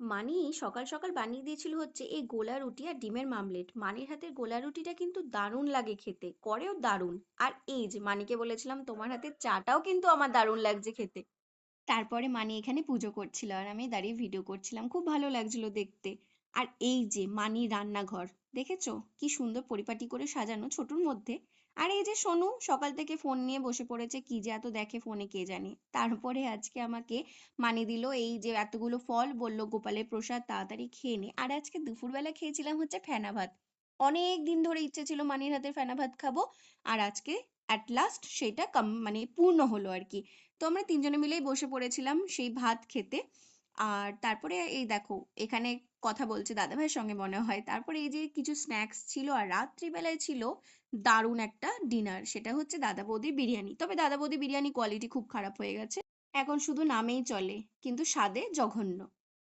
মানি সকাল সকাল বানিয়ে দিয়েছিল হচ্ছে এই গোলা রুটি আর ডিমের মামলেট। মানির হাতের গোলা রুটিটা কিন্তু দারুণ লাগে খেতে, করেও দারুণ। আর এই যে মানিকে বলেছিলাম, তোমার হাতের চাটাও কিন্তু আমার দারুণ লাগছে খেতে। তারপরে মানি এখানে পুজো করছিল আর আমি দাঁড়িয়ে ভিডিও করছিলাম। খুব ভালো লাগছিল দেখতে। আর এই যে মানি রান্নাঘর, দেখেছ? কি সুন্দর পরিপাটি করে সাজানো ছোটর মধ্যে। আর এই যে সোনু, সকাল থেকে ফোন নিয়ে বসে পড়েছে, কি যে এত দেখে ফোনে কে জানে। তারপরে আজকে আমাকে মানি দিল এই যে এতগুলো ফল, বলল গোপালের প্রসাদ, তাড়াতাড়ি খেয়ে নে। আর আজকে দুপুরবেলা খেয়েছিলাম হচ্ছে ফেনা ভাত। অনেক দিন ধরে ইচ্ছে ছিল মানির হাতের ফেনা ভাত খাব। আর আজকে অ্যাট লাস্ট সেটা মানে পূর্ণ হলো আর কি। তো আমরা তিনজনে মিলেই বসে পড়েছিলাম সেই ভাত খেতে। আর তারপরে এই দেখো, এখানে কথা বলছে দাদাভাইয়ের সঙ্গে মনে হয়। তারপরে এই যে কিছু স্ন্যাক্স ছিল আর রাত্রিবেলায় ছিল দারুণ একটা ডিনার সেটা হচ্ছে দাদা বৌদির বিরিয়ানি। তবে দাদা বৌদির বিরিয়ানি কোয়ালিটি খুব খারাপ হয়ে গেছে। এখন শুধু নামেই চলে, কিন্তু স্বাদে জঘন্য।